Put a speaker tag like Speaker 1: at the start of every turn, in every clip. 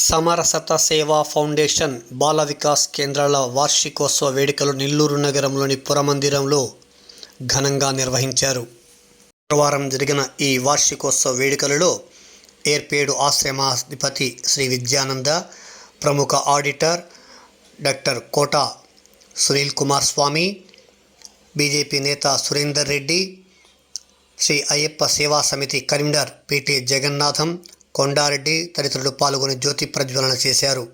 Speaker 1: సమరసత సేవా ఫౌండేషన్ బాల వికాస్ కేంద్రాల వార్షికోత్సవ వేడుకలు నెల్లూరు నగరంలోని పురమందిరంలో ఘనంగా నిర్వహించారు. శుక్రవారం జరిగిన ఈ వార్షికోత్సవ వేడుకలలో ఏర్పేడు ఆశ్రమాధిపతి శ్రీ విద్యానంద ప్రముఖ auditor doctor Kota Sunil Kumar Swami BJP నేత సురేందర్ రెడ్డి శ్రీ అయ్యప్ప సేవా సమితి కన్వీనర్ పిటి జగన్నాథం కొండారెడ్డి తదితరులు పాల్గొని జ్యోతి ప్రజ్వలన చేశారు.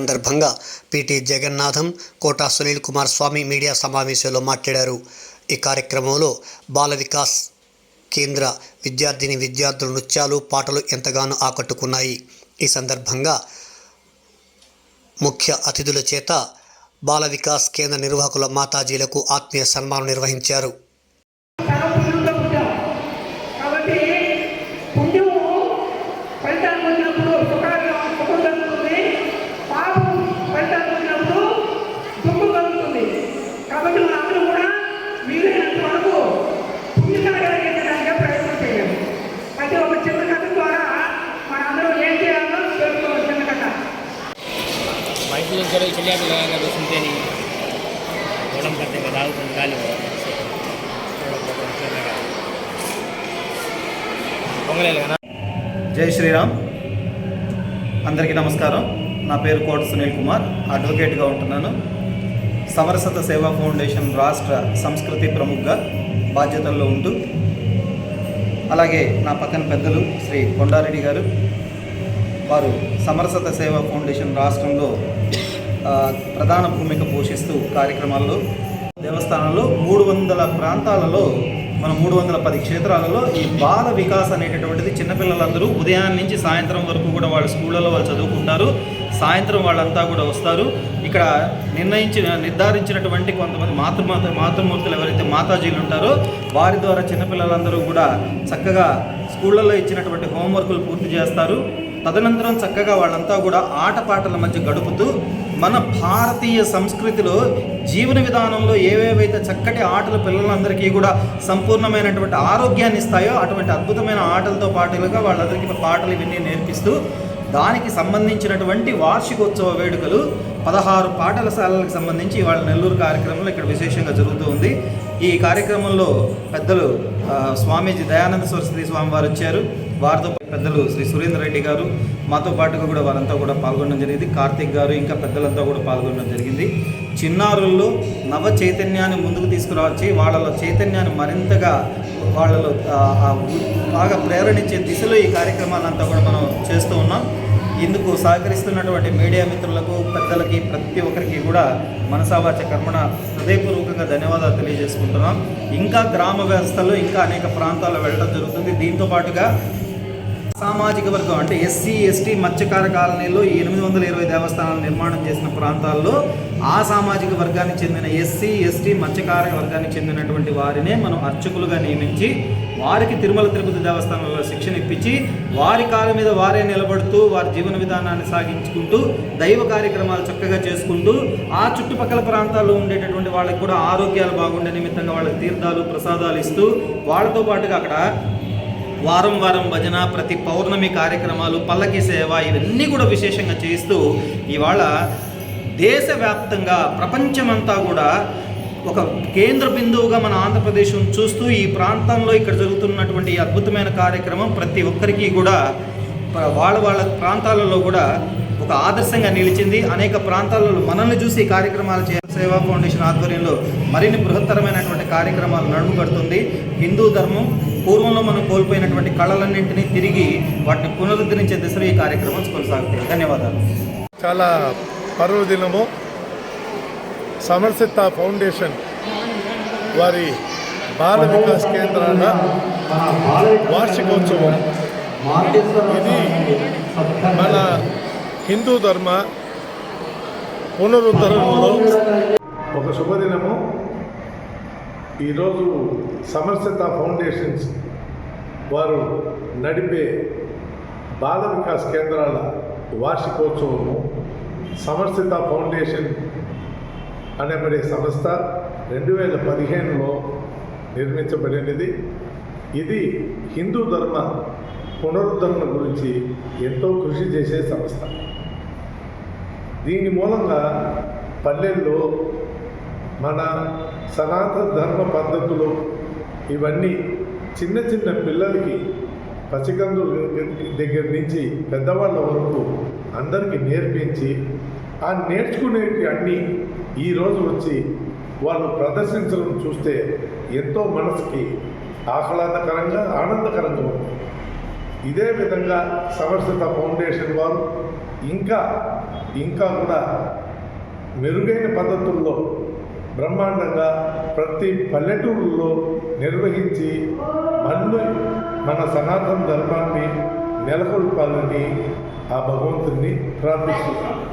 Speaker 1: సందర్భంగా పిటి జగన్నాథం కోటా సునీల్ కుమార్ స్వామి మీడియా సమావేశంలో మాట్లాడారు. ఈ కార్యక్రమంలో బాల వికాస్ కేంద్ర విద్యార్థిని విద్యార్థుల నృత్యాలు పాటలు ఎంతగానో ఆకట్టుకున్నాయి. ఈ సందర్భంగా ముఖ్య అతిథుల చేత బాల వికాస్ కేంద్ర నిర్వాహకుల మాతాజీలకు ఆత్మీయ సన్మానం నిర్వహించారు.
Speaker 2: लोग चलो चलिया भी लगाएगा तो सुनते नहीं प्रॉब्लम करते बताओ
Speaker 3: జై శ్రీరామ్. అందరికీ నమస్కారం. నా పేరు కోట సునీల్ కుమార్. అడ్వకేట్గా ఉంటున్నాను. సమరసత సేవా ఫౌండేషన్ రాష్ట్ర సంస్కృతి ప్రముఖగా బాధ్యతల్లో ఉంటూ అలాగే నా పక్కన పెద్దలు శ్రీ కొండారెడ్డి గారు వారు సమరసత సేవా ఫౌండేషన్ రాష్ట్రంలో ప్రధాన భూమిక పోషిస్తూ కార్యక్రమాల్లో దేవస్థానంలో మూడు వందల ప్రాంతాలలో మన మూడు వందల పది క్షేత్రాలలో ఈ బాల వికాస్ అనేటటువంటిది చిన్నపిల్లలందరూ ఉదయాన్నే నుంచి సాయంత్రం వరకు కూడా వాళ్ళ స్కూళ్ళలో వాళ్ళు చదువుకుంటారు. సాయంత్రం వాళ్ళంతా కూడా వస్తారు. ఇక్కడ నిర్ణయించిన నిర్ధారించినటువంటి కొంతమంది మాతృమాత మాతృమూర్తులు ఎవరైతే మాతాజీలు ఉంటారో వారి ద్వారా చిన్నపిల్లలందరూ కూడా చక్కగా స్కూళ్ళల్లో ఇచ్చినటువంటి హోంవర్కులు పూర్తి చేస్తారు. తదనంతరం చక్కగా వాళ్ళంతా కూడా ఆటపాటల మధ్య గడుపుతూ మన భారతీయ సంస్కృతిలో జీవన విధానంలో ఏవేవైతే చక్కటి ఆటలు పిల్లలందరికీ కూడా సంపూర్ణమైనటువంటి ఆరోగ్యాన్ని ఇస్తాయో అటువంటి అద్భుతమైన ఆటలతో పాటులుగా వాళ్ళందరికీ పాటలు ఇవన్నీ నేర్పిస్తూ దానికి సంబంధించినటువంటి వార్షికోత్సవ వేడుకలు పదహారు పాఠశాలలకు సంబంధించి వాళ్ళ నెల్లూరు కార్యక్రమంలో ఇక్కడ విశేషంగా జరుగుతూ ఉంది. ఈ కార్యక్రమంలో పెద్దలు స్వామీజీ దయానంద సరస్వతి స్వామి వారు వచ్చారు. వారితో పెద్దలు శ్రీ సురేందర్ రెడ్డి గారు మాతో పాటుగా కూడా వారంతా కూడా పాల్గొనడం జరిగింది. కార్తిక్ గారు ఇంకా పెద్దలంతా కూడా పాల్గొనడం జరిగింది. చిన్నారుల్లో నవ చైతన్యాన్ని ముందుకు తీసుకురావచ్చి వాళ్ళలో చైతన్యాన్ని మరింతగా వాళ్ళలో బాగా ప్రేరణించే దిశలో ఈ కార్యక్రమాలంతా కూడా మనం చేస్తూ ఉన్నాం. ఇందుకు సహకరిస్తున్నటువంటి మీడియా మిత్రులకు పెద్దలకి ప్రతి ఒక్కరికి కూడా మనసావాచ కర్మణ హృదయపూర్వకంగా ధన్యవాదాలు తెలియజేసుకుంటున్నాం. ఇంకా గ్రామ వ్యవస్థలో ఇంకా అనేక ప్రాంతాల్లో వెళ్ళడం జరుగుతుంది. దీంతో పాటుగా సామాజిక వర్గం అంటే ఎస్సీ ఎస్టీ మత్స్యకార కాలనీలో ఎనిమిది వందల ఇరవై దేవస్థానాలు నిర్మాణం చేసిన ప్రాంతాల్లో ఆ సామాజిక వర్గానికి చెందిన ఎస్సీ ఎస్టీ మత్స్యకార వర్గానికి చెందినటువంటి వారినే మనం అర్చకులుగా నియమించి వారికి తిరుమల తిరుపతి దేవస్థానంలో శిక్షణ ఇప్పించి వారి కాళ్ళ మీద వారే నిలబడుతూ వారి జీవన విధానాన్ని సాగించుకుంటూ దైవ కార్యక్రమాలు చక్కగా చేసుకుంటూ ఆ చుట్టుపక్కల ప్రాంతాల్లో ఉండేటటువంటి వాళ్ళకి కూడా ఆరోగ్యాలు బాగుండే నిమిత్తంగా వాళ్ళకి తీర్థాలు ప్రసాదాలు ఇస్తూ వాళ్ళతో పాటుగా అక్కడ వారం వారం భజన ప్రతి పౌర్ణమి కార్యక్రమాలు పల్లకి సేవ ఇవన్నీ కూడా విశేషంగా చేస్తూ ఇవాళ దేశవ్యాప్తంగా ప్రపంచమంతా కూడా ఒక కేంద్ర బిందువుగా మన ఆంధ్రప్రదేశ్ చూస్తూ ఈ ప్రాంతంలో ఇక్కడ జరుగుతున్నటువంటి అద్భుతమైన కార్యక్రమం ప్రతి ఒక్కరికి కూడా వాళ్ళ వాళ్ళ ప్రాంతాలలో కూడా ఒక ఆదర్శంగా నిలిచింది. అనేక ప్రాంతాలలో మనల్ని చూసి ఈ కార్యక్రమాలు చే సేవా ఫౌండేషన్ ఆధ్వర్యంలో మరిన్ని బృహత్తరమైనటువంటి కార్యక్రమాలు నడుము కడుతుంది. హిందూ ధర్మం పూర్వంలో మనం కోల్పోయినటువంటి కళలన్నింటినీ తిరిగి వాటిని పునరుద్ధరించే దిశలో ఈ కార్యక్రమం కొనసాగుతాయి ధన్యవాదాలు.
Speaker 4: చాలా పర్వదినము సమర్సిత ఫౌండేషన్ వారి బాల వికాస్ కేంద్రాల వార్షికోత్సవం. ఇది మన హిందూ ధర్మ పునరుద్ధరణలో ఒక శుభదినము. ఈరోజు సమర్సిత ఫౌండేషన్స్ వారు నడిపే బాల వికాస్ కేంద్రాల వార్షికోత్సవము సమర్సిత ఫౌండేషన్ అనబడే సంస్థ రెండు వేల పదిహేనులో నిర్మించబడినది. ఇది హిందూ ధర్మ పునరుద్ధరణ గురించి ఎంతో కృషి చేసే సంస్థ. దీని మూలంగా పల్లెల్లో మన సనాతన ధర్మ పద్ధతులు ఇవన్నీ చిన్న చిన్న పిల్లలకి పసికందుల దగ్గర నుంచి పెద్దవాళ్ళ వరకు అందరికీ నేర్పించి ఆ నేర్చుకునేవి అన్నీ ఈరోజు వచ్చి వాళ్ళు ప్రదర్శించడం చూస్తే ఎంతో మనసుకి ఆహ్లాదకరంగా ఆనందకరంగా ఉంది. ఇదే విధంగా సమర్సిత ఫౌండేషన్ వారు ఇంకా ఇంకా కూడా మెరుగైన పద్ధతుల్లో బ్రహ్మాండంగా ప్రతి పల్లెటూరులో నిర్వహించి మళ్ళీ మన సనాతన ధర్మాన్ని నెలకొల్పాలని ఆ భగవంతుడిని ప్రార్థిస్తున్నాను